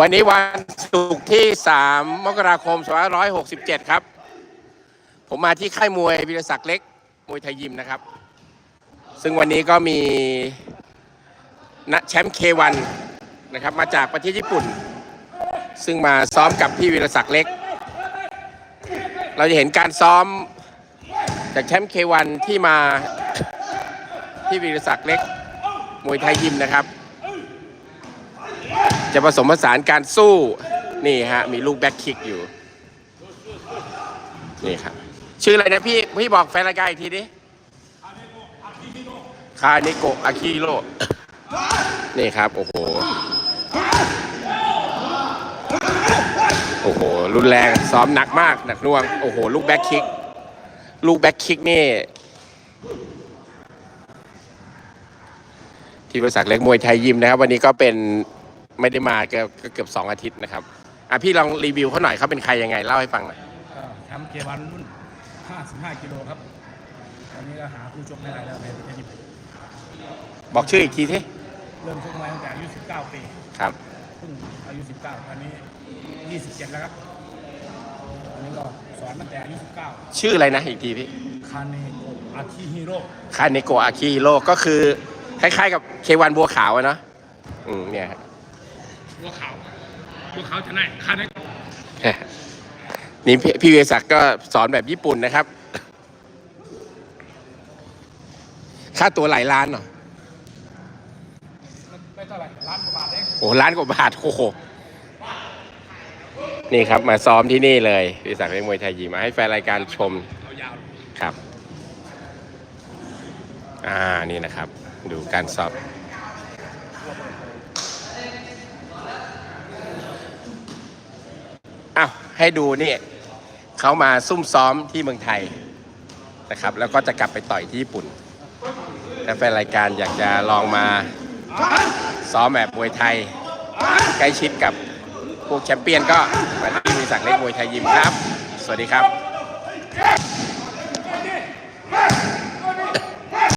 วันนี้วันศุกร์ที่ 3 มกราคม 2567 ครับ ผมมาที่ค่ายมวยวิรศักดิ์เล็ก มวยไทยยิมนะครับ ซึ่งวันนี้ก็มีนักแชมป์เควันนะครับ มาจากประเทศญี่ปุ่น ซึ่งมาซ้อมกับพี่วิรศักดิ์เล็ก เราจะเห็นการซ้อมจากแชมป์เควันที่มาที่วิรศักดิ์เล็ก มวยไทยยิมนะครับ จะผสมผสานการสู้นี่ฮะมีลูกแบ็คคิกอยู่นี่ครับชื่ออะไรนะพี่พี่บอกแฟนรายการอีกทีดิคาเนโกะอาคิโรนี่ครับโอ้โหโอ้โหรุนแรงซ้อมหนักมากหนักน่วงโอ้โหลูกแบ็คคิกลูกแบ็คคิกนี่ที่บริษัทเล็กมวยไทยยิมนะครับ วันนี้ก็เป็น ไม่ได้มาเกือบเกือบสองอาทิตย์นะครับอะพี่ลองรีวิวเขาหน่อยเขาเป็นใครยังไงเล่าให้ฟังหน่อยก็แชมป์เกวันรุ่น 55 กิโลครับ ตอนนี้ก็หาคู่ชกไม่ได้แล้วในประเทศญี่ปุ่นบอกชื่ออีกทีที่เริ่มชกมาตั้งแต่อายุ 19 ปีครับ เพิ่งอายุ 19 ตอนนี้ 27 แล้วครับตอนนี้ก็สอนตั้งแต่อายุชื่ออะไรนะอีกทีพี่19คาเนโกะอาคิฮิโร่คาเนโกะอาคิฮิโร่ก็คือคล้ายๆกับเควันบัวขาวอะเนาะอืมเนี่ยฮะ บัวขาวบัวขาวจะไหนคาเนโกะนี่พี่พี่เวศักดิ์ก็สอนแบบญี่ปุ่นนะครับ ค่าตัวหลายล้านเนาะไม่เท่าไหร่ล้านกว่าบาทเองโอ้ล้านกว่าบาทโอ้โหนี่ครับมาซ้อมที่นี่เลยพี่ศักดิ์เป็นมวยไทยยิมมาให้แฟนรายการชมเอายาวครับ อ่านี่นะครับ ดูการสอบ อ้าว ให้ดูนี่เขามาซุ่มซ้อมที่เมืองไทยนะครับ แล้วก็จะกลับไปต่อยที่ญี่ปุ่นถ้าแฟนรายการอยากจะลองมาซ้อมแบบมวยไทย ใกล้ชิดกับพวกแชมเปี้ยนก็มาที่บริษัทเล็กมวยไทยยิมครับ สวัสดีครับ